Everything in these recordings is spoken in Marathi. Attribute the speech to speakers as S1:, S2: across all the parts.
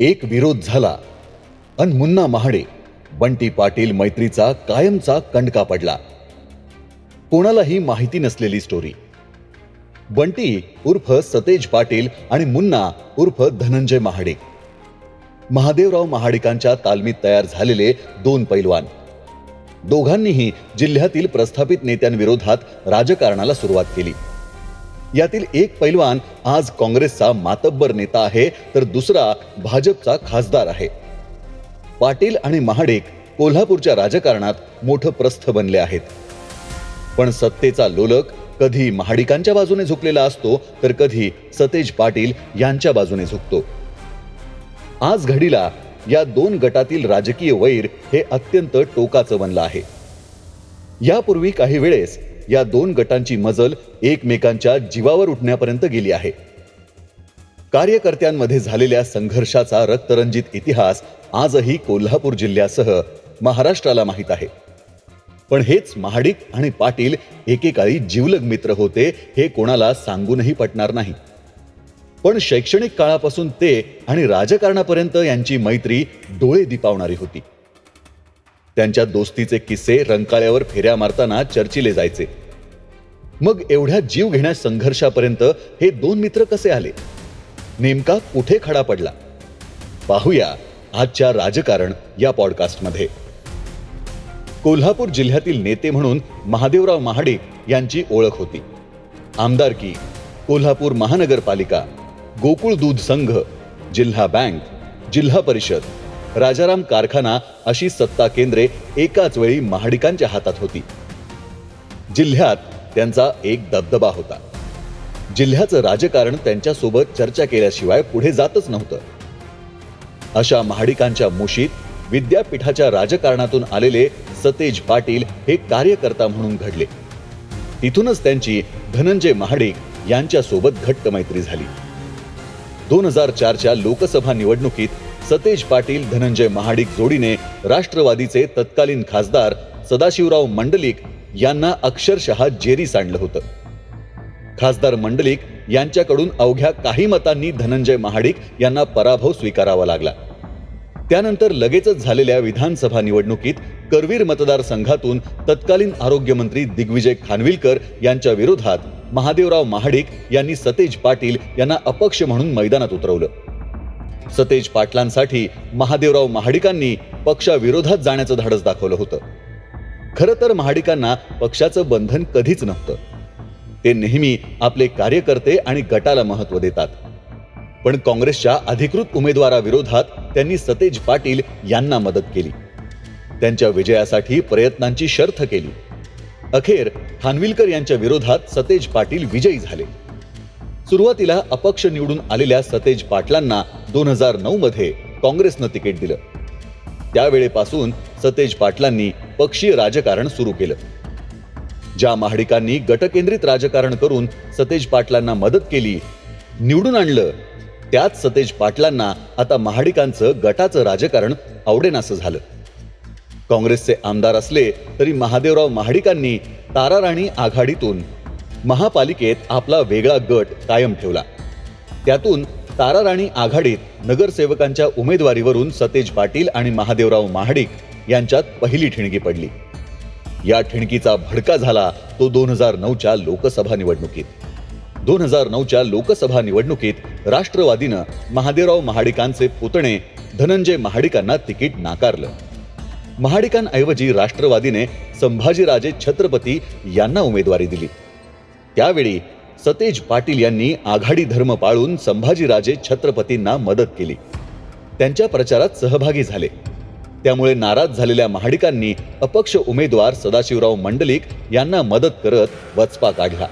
S1: एक विरोध झाला. अन मुन्ना महाडे बंटी पाटील मैत्रीचा कायमचा कंडका पडला. कोणालाही माहिती नसलेली स्टोरी बंटी उर्फ सतेज पाटील आणि मुन्ना उर्फ धनंजय महाडे. महादेवराव महाडिकांच्या तालमीत तयार झालेले दोन पैलवान. दोघांनीही जिल्ह्यातील प्रस्थापित नेत्यांविरोधात राजकारणाला सुरुवात केली. यातील एक पैलवान आज काँग्रेसचा मातब्बर नेता आहे तर दुसरा भाजपचा खासदार आहे. पाटील आणि महाडिक कोल्हापूरच्या राजकारणात मोठं प्रस्थ बनले आहेत. पण सत्तेचा लोलक कधी महाडिकांच्या बाजूने झुकलेला असतो तर कधी सतेज पाटील यांच्या बाजूने झुकतो. आज घडीला या दोन गटातील राजकीय वैर हे अत्यंत टोकाचं बनलं आहे. यापूर्वी काही वेळेस या दोन गटांची मजल एकमेकांच्या जीवावर उठण्यापर्यंत गेली आहे. कार्यकर्त्यांमध्ये झालेल्या संघर्षाचा रक्तरंजित इतिहास आजही कोल्हापूर जिल्ह्यासह महाराष्ट्राला माहीत आहे. पण हेच महाडिक आणि पाटील एकेकाळी जीवलग मित्र होते हे कोणाला सांगूनही पटणार नाही. पण शैक्षणिक काळापासून ते आणि राजकारणापर्यंत यांची मैत्री डोळे दिपावणारी होती. त्यांच्या दोस्तीचे किस्से रंकाळ्यावर फेऱ्या मारताना चर्चिले जायचे. मग एवढ्या जीव घेण्या संघर्षापर्यंत हे दोन मित्र कसे आले? नेमका कुठे खडा पडला? पाहूया आजच्या राजकारण या पॉडकास्टमध्ये. कोल्हापूर जिल्ह्यातील नेते म्हणून महादेवराव महाडिक यांची ओळख होती. आमदारकी कोल्हापूर महानगरपालिका गोकुळ दूध संघ जिल्हा बँक जिल्हा परिषद. राजाराम कारखाना अशी सत्ता केंद्रे एकाच वेळी महाडिकांच्या हातात होती. जिल्ह्यात त्यांचा एक दबदबा होता. जिल्ह्याचं राजकारण त्यांच्यासोबत चर्चा केल्याशिवाय पुढे जातच नव्हतं. अशा महाडिकांच्या मुशीत विद्यापीठाच्या राजकारणातून आलेले सतेज पाटील हे कार्यकर्ता म्हणून घडले. तिथूनच त्यांची धनंजय महाडिक यांच्यासोबत घट्ट मैत्री झाली. दोन हजार चारच्या लोकसभा निवडणुकीत सतेज पाटील धनंजय महाडिक जोडीने राष्ट्रवादीचे तत्कालीन खासदार सदाशिवराव मंडलिक यांना अक्षरशः जेरी सांडलं होतं. खासदार मंडलिक यांच्याकडून अवघ्या काही मतांनी धनंजय महाडिक यांना पराभव स्वीकारावा लागला. त्यानंतर लगेचच झालेल्या विधानसभा निवडणुकीत करवीर मतदारसंघातून तत्कालीन आरोग्यमंत्री दिग्विजय खानविलकर यांच्या विरोधात महादेवराव महाडिक यांनी सतेज पाटील यांना अपक्ष म्हणून मैदानात उतरवलं. सतेज पाटलांसाठी महादेवराव महाडिकांनी पक्षाविरोधात जाण्याचं धाडस दाखवलं होतं. खरं तर महाडिकांना पक्षाचं बंधन कधीच नव्हतं. ते नेहमी आपले कार्यकर्ते आणि गटाला महत्त्व देतात. पण काँग्रेसच्या अधिकृत उमेदवाराविरोधात त्यांनी सतेज पाटील यांना मदत केली. त्यांच्या विजयासाठी प्रयत्नांची शर्थ केली. अखेर खानविलकर यांच्या विरोधात सतेज पाटील विजयी झाले. सुरुवातीला अपक्ष निवडून आलेल्या सतेज पाटलांना दोन हजार नऊ मध्ये काँग्रेसनं तिकीट दिलं. त्यावेळेपासून सतेज पाटलांनी पक्षीय राजकारण सुरू केलं. ज्या महाडिकांनी गटकेंद्रित राजकारण करून सतेज पाटलांना मदत केली निवडून आणलं त्याच सतेज पाटलांना आता महाडिकांचं गटाचं राजकारण आवडेनासं झालं. काँग्रेसचे आमदार असले तरी महादेवराव महाडिकांनी ताराराणी आघाडीतून महापालिकेत आपला वेगळा गट कायम ठेवला. त्यातून ताराराणी आघाडीत नगरसेवकांच्या उमेदवारीवरून सतेज पाटील आणि महादेवराव महाडिक यांच्यात पहिली ठिणगी पडली. या ठिणकीचा भडका झाला तो दोन हजार नऊच्या लोकसभा निवडणुकीत. दोन हजार नऊच्या लोकसभा निवडणुकीत राष्ट्रवादीनं महादेवराव महाडिकांचे पुतणे धनंजय महाडिकांना तिकीट नाकारलं. महाडिकांऐवजी राष्ट्रवादीने संभाजीराजे छत्रपती यांना उमेदवारी दिली. त्यावेळी सतेज पाटील यांनी आघाडी धर्म पाळून संभाजीराजे छत्रपतींना मदत केली. त्यांच्या प्रचारात सहभागी झाले. त्यामुळे नाराज झालेल्या महाडिकांनी अपक्ष उमेदवार सदाशिवराव मंडलिक यांना मदत करत वचपा काढला.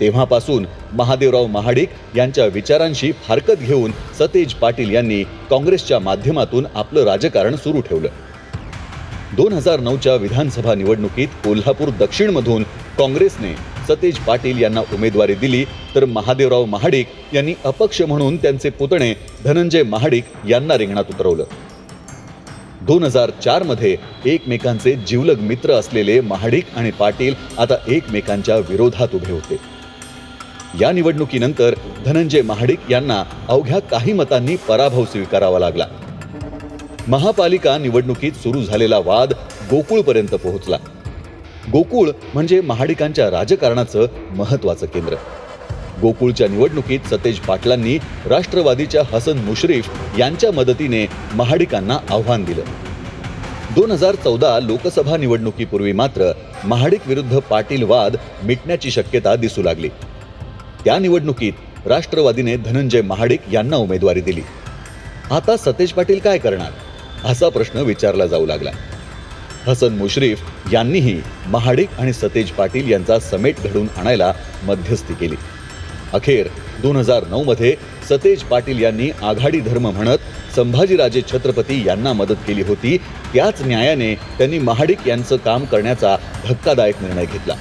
S1: तेव्हापासून महादेवराव महाडिक यांच्या विचारांशी फारकत घेऊन सतेज पाटील यांनी काँग्रेसच्या माध्यमातून आपलं राजकारण सुरू ठेवलं. दोन हजार नऊच्या विधानसभा निवडणुकीत कोल्हापूर दक्षिणमधून काँग्रेसने सतेज पाटील यांना उमेदवारी दिली तर महादेवराव महाडिक यांनी अपक्ष म्हणून त्यांचे पुतणे धनंजय महाडिक यांना रिंगणात उतरवलं. दोन हजार चारमध्ये एकमेकांचे जीवलग मित्र असलेले महाडिक आणि पाटील आता एकमेकांच्या विरोधात उभे होते. या निवडणुकीनंतर धनंजय महाडिक यांना अवघ्या काही मतांनी पराभव स्वीकारावा लागला. महापालिका निवडणुकीत सुरू झालेला वाद गोकुळपर्यंत पोहोचला. गोकुळ म्हणजे महाडिकांच्या राजकारणाचं महत्वाचं केंद्र. गोकुळच्या निवडणुकीत सतेज पाटलांनी राष्ट्रवादीच्या हसन मुश्रीफ यांच्या मदतीने महाडिकांना आव्हान दिलं. दोन हजार चौदा लोकसभा निवडणुकीपूर्वी मात्र महाडिक विरुद्ध पाटील वाद मिटण्याची शक्यता दिसू लागली. त्या निवडणुकीत राष्ट्रवादीने धनंजय महाडिक यांना उमेदवारी दिली. आता सतेज पाटील काय करणार? असा प्रश्न विचारला जाऊ लागला. हसन मुश्रीफ यांनीही महाडिक आणि सतेज पाटील यांचा समेट घडून आणायला मध्यस्थी केली. अखेर दोन हजार नऊमध्ये सतेज पाटील यांनी आघाडी धर्म म्हणत संभाजीराजे छत्रपती यांना मदत केली होती त्याच न्यायाने त्यांनी महाडिक यांचं काम करण्याचा धक्कादायक निर्णय घेतला.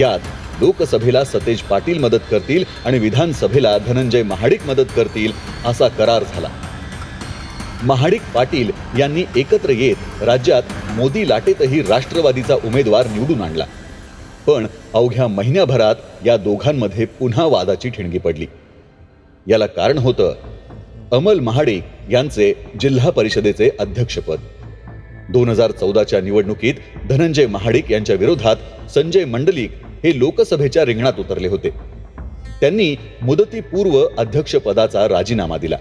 S1: यात लोकसभेला सतेज पाटील मदत करतील आणि विधानसभेला धनंजय महाडिक मदत करतील असा करार झाला. महाडिक पाटील यांनी एकत्र येत राज्यात मोदी लाटेतही राष्ट्रवादीचा उमेदवार निवडून आणला. पण अवघ्या महिन्याभरात या दोघांमध्ये पुन्हा वादाची ठिणगी पडली. याला कारण होतं अमल महाडिक यांचे जिल्हा परिषदेचे अध्यक्षपद. दोन हजार चौदाच्या निवडणुकीत धनंजय महाडिक यांच्या विरोधात संजय मंडलिक हे लोकसभेच्या रिंगणात उतरले होते. त्यांनी मुदतीपूर्व अध्यक्षपदाचा राजीनामा दिला.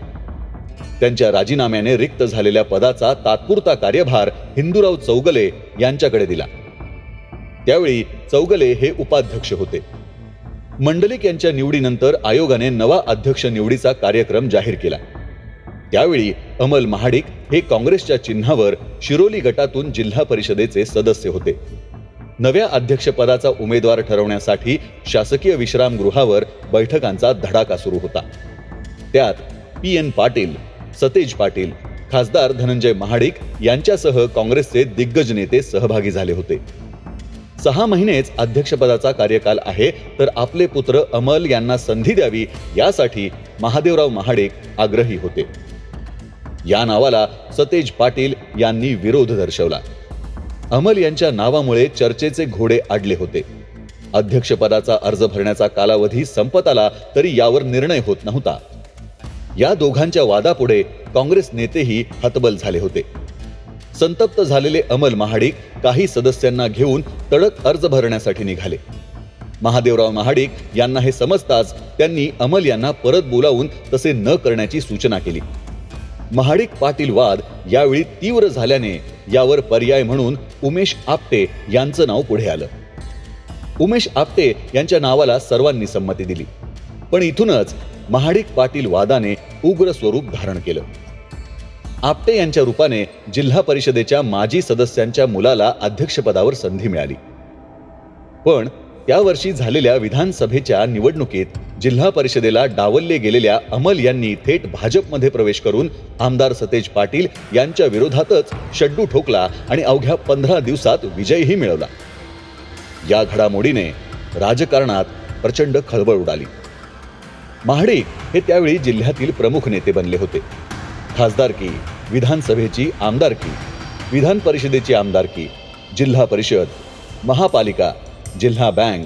S1: त्यांच्या राजीनाम्याने रिक्त झालेल्या पदाचा तात्पुरता कार्यभार हिंदूराव चौगले यांच्याकडे दिला. त्यावेळी चौगले हे उपाध्यक्ष होते. मंडलिक यांच्या निवडीनंतर आयोगाने नवा अध्यक्ष निवडीचा कार्यक्रम जाहीर केला. त्यावेळी अमल महाडिक हे काँग्रेसच्या चिन्हावर शिरोली गटातून जिल्हा परिषदेचे सदस्य होते. नव्या अध्यक्षपदाचा उमेदवार ठरवण्यासाठी शासकीय विश्रामगृहावर बैठकांचा धडाका सुरू होता. त्यात पी एन पाटील सतेज पाटील खासदार धनंजय महाडिक यांच्यासह काँग्रेसचे दिग्गज नेते सहभागी झाले होते. सहा महिनेच अध्यक्षपदाचा कार्यकाल आहे तर आपले पुत्र अमल यांना संधी द्यावी यासाठी महादेवराव महाडिक आग्रही होते. या नावाला सतेज पाटील यांनी विरोध दर्शवला. अमल यांच्या नावामुळे चर्चेचे घोडे आडले होते. अध्यक्षपदाचा अर्ज भरण्याचा कालावधी संपत आला तरी यावर निर्णय होत नव्हता. या दोघांच्या वादापुढे काँग्रेस नेतेही हतबल झाले होते. संतप्त झालेले अमल महाडिक काही सदस्यांना घेऊन तडक अर्ज भरण्यासाठी निघाले. महादेवराव महाडिक यांना हे समजताच त्यांनी अमल यांना परत बोलावून तसे न करण्याची सूचना केली. महाडिक पाटील वाद यावेळी तीव्र झाल्याने यावर पर्याय म्हणून उमेश आपटे यांचं नाव पुढे आलं. उमेश आपटे यांच्या नावाला सर्वांनी संमती दिली. पण इथूनच महाडिक पाटील वादाने उग्र स्वरूप धारण केलं. आपटे यांच्या रूपाने जिल्हा परिषदेच्या माजी सदस्यांच्या मुलाला अध्यक्षपदावर संधी मिळाली. पण त्या वर्षी झालेल्या विधानसभेच्या निवडणुकीत जिल्हा परिषदेला डावलले गेलेल्या अमल यांनी थेट भाजपमध्ये प्रवेश करून आमदार सतेज पाटील यांच्या विरोधातच शड्डू ठोकला आणि अवघ्या पंधरा दिवसात विजयही मिळवला. या घडामोडीने राजकारणात प्रचंड खळबळ उडाली. महाडिक हे त्यावेळी जिल्ह्यातील प्रमुख नेते बनले होते. खासदारकी विधानसभेची आमदारकी विधान परिषदेची आमदारकी जिल्हा परिषद महापालिका जिल्हा बँक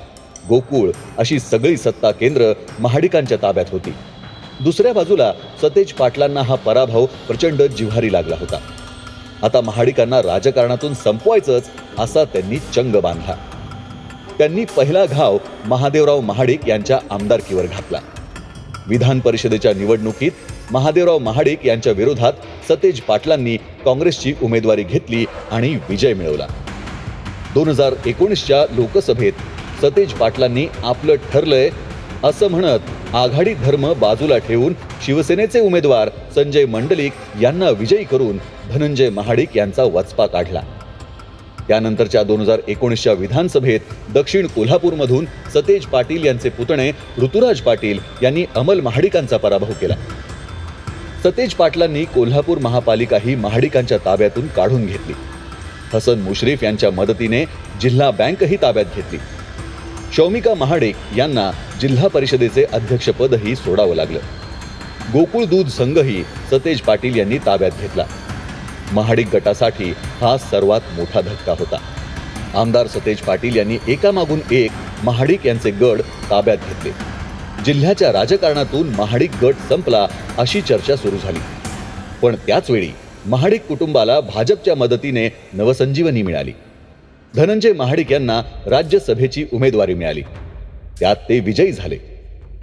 S1: गोकुळ अशी सगळी सत्ता केंद्र महाडिकांच्या ताब्यात होती. दुसऱ्या बाजूला सतेज पाटलांना हा पराभव प्रचंड जिव्हारी लागला होता. आता महाडिकांना राजकारणातून संपवायचंच असा त्यांनी चंग बांधला. त्यांनी पहिला घाव महादेवराव महाडिक यांच्या आमदारकीवर घातला. विधान परिषदेच्या निवडणुकीत महादेवराव महाडिक यांच्या विरोधात सतेज पाटलांनी काँग्रेसची उमेदवारी घेतली आणि विजय मिळवला. दोन हजार एकोणीसच्या लोकसभेत सतेज पाटलांनी आपलं ठरलंय असं म्हणत आघाडी धर्म बाजूला ठेवून शिवसेनेचे उमेदवार संजय मंडलिक यांना विजयी करून धनंजय महाडिक यांचा वचपा काढला. त्यानंतरच्या दोन हजार एकोणीसच्या विधानसभेत दक्षिण कोल्हापूरमधून सतेज पाटील यांचे पुतणे ऋतुराज पाटील यांनी अमल महाडिकांचा पराभव केला. सतेज पाटलांनी कोल्हापूर महापालिका ही महाडिकांच्या ताब्यातून काढून घेतली. हसन मुश्रीफ यांच्या मदतीने जिल्हा बँकही ताब्यात घेतली. शौमिका महाडिक यांना जिल्हा परिषदेचे अध्यक्षपदही सोडावं लागलं. गोकुळ दूध संघही सतेज पाटील यांनी ताब्यात घेतला. महाडिक गटासाठी हा सर्वात मोठा धक्का होता. आमदार सतेज पाटील यांनी एकामागून एक महाडिक यांचे गड ताब्यात घेतले. जिल्ह्याच्या राजकारणातून महाडिक गट संपला अशी चर्चा सुरू झाली. पण त्याचवेळी महाडिक कुटुंबाला भाजपच्या मदतीने नवसंजीवनी मिळाली. धनंजय महाडिक यांना राज्यसभेची उमेदवारी मिळाली. त्यात ते विजयी झाले.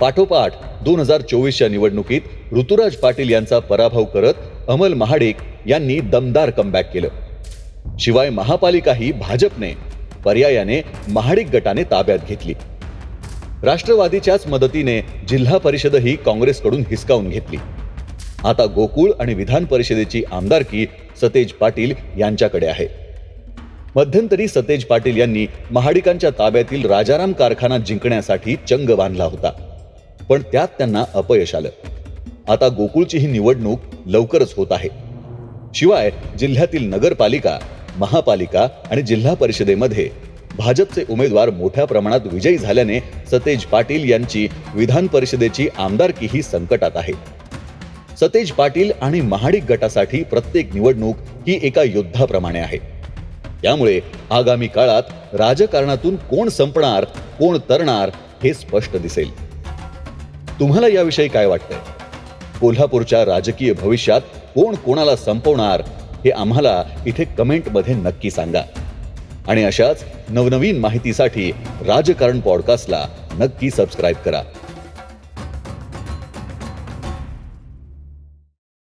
S1: पाठोपाठ दोन हजार चोवीसच्या निवडणुकीत ऋतुराज पाटील यांचा पराभव करत अमल महाडिक यांनी दमदार कमबॅक केलं. शिवाय महापालिकाही भाजपने पर्यायाने महाडिक गटाने ताब्यात घेतली. राष्ट्रवादीच्याच मदतीने जिल्हा परिषदही काँग्रेसकडून हिसकावून घेतली. आता गोकुळ आणि विधान परिषदेची आमदारकी सतेज पाटील यांच्याकडे आहे. मध्यंतरी सतेज पाटील यांनी महाडिकांच्या ताब्यातील राजाराम कारखाना जिंकण्यासाठी चंग बांधला होता. पण त्यात त्यांना अपयश आलं. आता गोकुळची ही निवडणूक लवकरच होत आहे. शिवाय जिल्ह्यातील नगरपालिका महापालिका आणि जिल्हा परिषदेमध्ये भाजपचे उमेदवार मोठ्या प्रमाणात विजयी झाल्याने सतेज पाटील यांची विधान परिषदेची आमदारकीही संकटात आहे. सतेज पाटील आणि महाडिक गटासाठी प्रत्येक निवडणूक ही एका युद्धाप्रमाणे आहे. त्यामुळे आगामी काळात राजकारणातून कोण संपणार कोण तरणार हे स्पष्ट दिसेल. तुम्हाला याविषयी काय वाटतंय? कोल्हापूरच्या राजकीय भविष्यात कोण कोणाला संपवणार हे आम्हाला इथे कमेंटमध्ये नक्की सांगा. आणि अशाच नवनवीन माहितीसाठी राजकारण पॉडकास्टला नक्की सबस्क्राईब करा.